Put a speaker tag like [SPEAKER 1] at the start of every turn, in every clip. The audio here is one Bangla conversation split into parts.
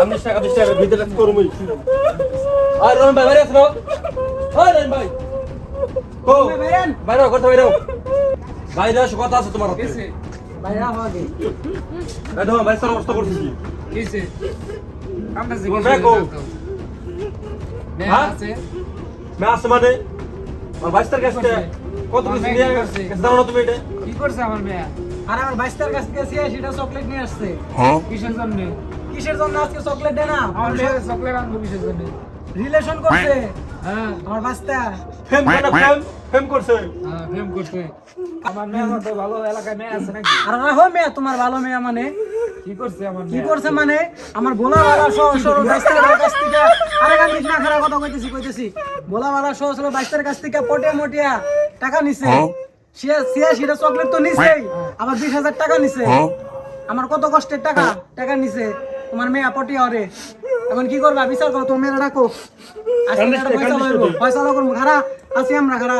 [SPEAKER 1] চল্লিশ টাকা বিশ টাকা ভিতরে করবই আর রহিম ভাই বাইরে আসো ওই রহিম ভাই। কো। বাইরে করতে বাইরে বাইরে আসো কথা আছে তোমার হাতে।
[SPEAKER 2] বাইরে হওয়া দে
[SPEAKER 1] দেখো ভাই স্যার অবস্থা করতেছি।
[SPEAKER 3] কিসে? আমরা যে
[SPEAKER 1] বল ব্যাকো। হ্যাঁ?
[SPEAKER 3] আছে?
[SPEAKER 1] মে আসছে মানে? আমার বাইশ তার কাছে কত কিছু নিয়ে গেছে দাও না তুমি এটা?
[SPEAKER 3] কি করছে আমার মেয়ে?
[SPEAKER 2] আর আমার বাইস্তার কাছ থেকে সেটা চকলেট নিয়ে আসছে।
[SPEAKER 3] কিসের জন্য?
[SPEAKER 2] কিসের জন্য আজকে চকলেট দেয় না?
[SPEAKER 3] আমার মেয়ে চকলেট আনব কিসের জন্য?
[SPEAKER 2] রিলেশন করছে?
[SPEAKER 3] হ্যাঁ।
[SPEAKER 2] আমার বাস্তা
[SPEAKER 1] ফেম করে না ফেম ফেম করছে।
[SPEAKER 3] হ্যাঁ, প্রেম করছে। আমার মেয়ে মতো ভালো এলাকায় মেয়ে আছে নাকি?
[SPEAKER 2] আর রাখো মেয়ে তোমার ভালো মেয়ে মানে?
[SPEAKER 3] কি করছে আমার
[SPEAKER 2] কি করছে মানে? আমার সহ সরো বাইস্তার কাছ থেকে আরে গান না খারাপ কথা কইতেছি কইতেছি। সহ সরো বাইস্তার কাছ থেকে মটিয়া টাকা নিছে। সিয়া সেটা চকলেট তো নিছেই। আবার বিশ হাজার টাকা নিছে। আমার কত কষ্টের টাকা? টাকা নিছে। তোমার মেয়ে পটিয়া ওরে এখন কি করবা? বিচার করো তোমার মেয়েরা ডাকো। পয়সা লইবো। খারা আছি আমরা খারা।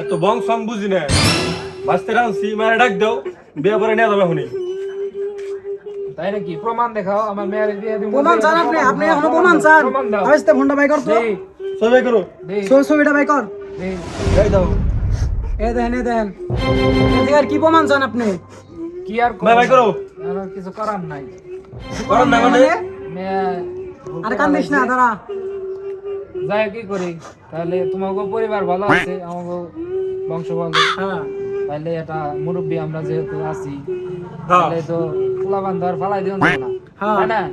[SPEAKER 1] এত বং সং বুঝি না। বাঁচতে রাখছি মারে ডাক দাও। বিয়ে করে নিয়ে যাবে শুনি
[SPEAKER 3] তাই নাকি? প্রমাণ দেখাও আমার মেয়ের বিয়ে দিব
[SPEAKER 2] প্রমাণ চান আপনি? আপনি এখনও প্রমাণ চান?
[SPEAKER 3] প্রমাণ
[SPEAKER 2] ফোনটা বাই কর তো।
[SPEAKER 1] সবাই করো।
[SPEAKER 2] ছবি ছবিটা বাই কর।
[SPEAKER 1] এই দাও।
[SPEAKER 2] এ দেন এ দেন। এদিকে আর কি প্রমাণ চান আপনি?
[SPEAKER 3] কি আর
[SPEAKER 1] ভাই ভাই করো।
[SPEAKER 3] আর কিছু করার নাই।
[SPEAKER 1] করার না মানে?
[SPEAKER 2] আর কান্দিস না দাঁড়া।
[SPEAKER 3] যাই কি করি? তাহলে তোমাকে পরিবার ভালো আছে আমাকে বংশ ভালো।
[SPEAKER 2] হ্যাঁ।
[SPEAKER 3] তাহলে এটা মুরব্বী আমরা যেহেতু আছি
[SPEAKER 1] হ্যাঁ।
[SPEAKER 3] তাহলে তো পোলা বান্ধার ফালাই দিও না।
[SPEAKER 2] হ্যাঁ।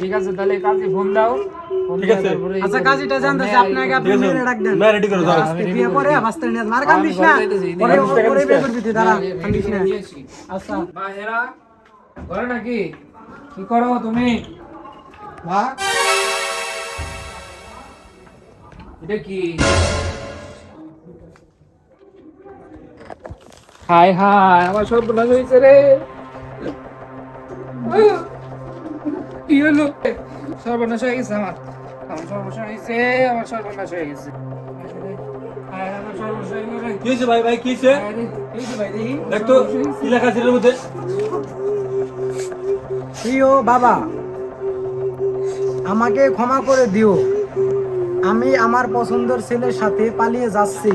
[SPEAKER 3] ঠিক আছে তাহলে কাজে ফোন দাও।
[SPEAKER 1] ঠিক আছে।
[SPEAKER 2] আচ্ছা কাজীটা জানতেছে আপনাকে আপনি মেরে ডাক দেন।
[SPEAKER 1] মে রেডি করে দাও।
[SPEAKER 2] আজকে বিয়ে করে বাস্তে নিয়ে মার কান্দিস না।
[SPEAKER 3] আমি ঘরে যাইতেছি,
[SPEAKER 2] পরে পরে বিয়ে করবি তুই দাঁড়া কান্দিস না। আচ্ছা।
[SPEAKER 3] মা ঘরে নাকি? কি করো তুমি? মা? এটা কি? হাই হাই আমার সর্বনাশ হয়েছে রে। আহ! কি হলো? সর্বনাশ হয়ে গেছে আমার। আমার সর্বনাশ হয়েছে আমার সর্বনাশ হয়ে গেছে। আমার সর্বনাশ গেলো রে।
[SPEAKER 1] কি হয়েছে ভাই ভাই কি হয়েছে
[SPEAKER 3] রে, এই যে ভাই দেখি
[SPEAKER 1] দেখ তো কি লেখা আছে মধ্যে?
[SPEAKER 2] প্রিয় বাবা আমাকে ক্ষমা করে দিও। আমি আমার পছন্দের ছেলের সাথে পালিয়ে যাচ্ছি।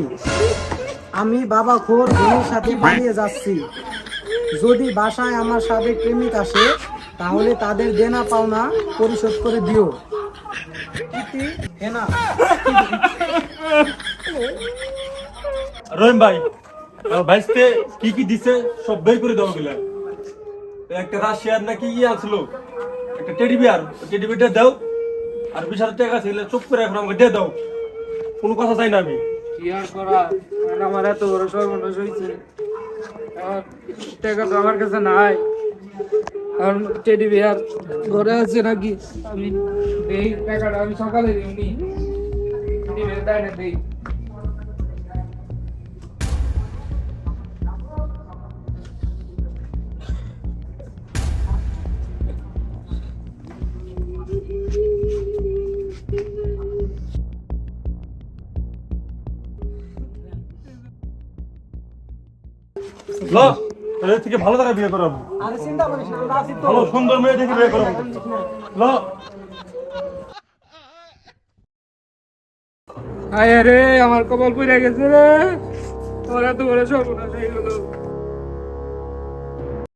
[SPEAKER 2] আমি বাবা খোর বোনের সাথে পালিয়ে যাচ্ছি। যদি বাসায় আমার সাবেক প্রেমিক আসে তাহলে তাদের দেনা পাওনা পরিশোধ করে দিও। ইতি হেনা
[SPEAKER 1] রহিম ভাই ভাইস্তে কি কি দিছে সব বের করে দেওয়া গেলে একটা রাশিয়ার নাকি ইয়ে আসলো একটা টেডি বিয়ার টেডি বিয়ারটা দাও আর বিশ হাজার টাকা ছিল চুপ করে এখন আমাকে দিয়ে দাও। কোনো কথা চাই না আমি।
[SPEAKER 3] কি আর করা? আমার এত বড় সর্বনাশ হয়েছে আর টাকা তো আমার কাছে নাই। আর টেডি বিয়ার ঘরে আছে নাকি? আমি দেই টাকাটা আমি সকালে দিইনি টেডি বিয়ার দেয় না দেই।
[SPEAKER 1] ল। এর থেকে ভালো টাকা বিয়ে করাবো।
[SPEAKER 2] আরে চিন্তা করিস না আমরা আছি তো।
[SPEAKER 1] ভালো সুন্দর মেয়ে দেখে বিয়ে করাবো। ল।
[SPEAKER 3] আয় রে আমার কপাল পুড়ে গেছে রে। আমার এত বড় সর্বনাশ হয়ে গেল।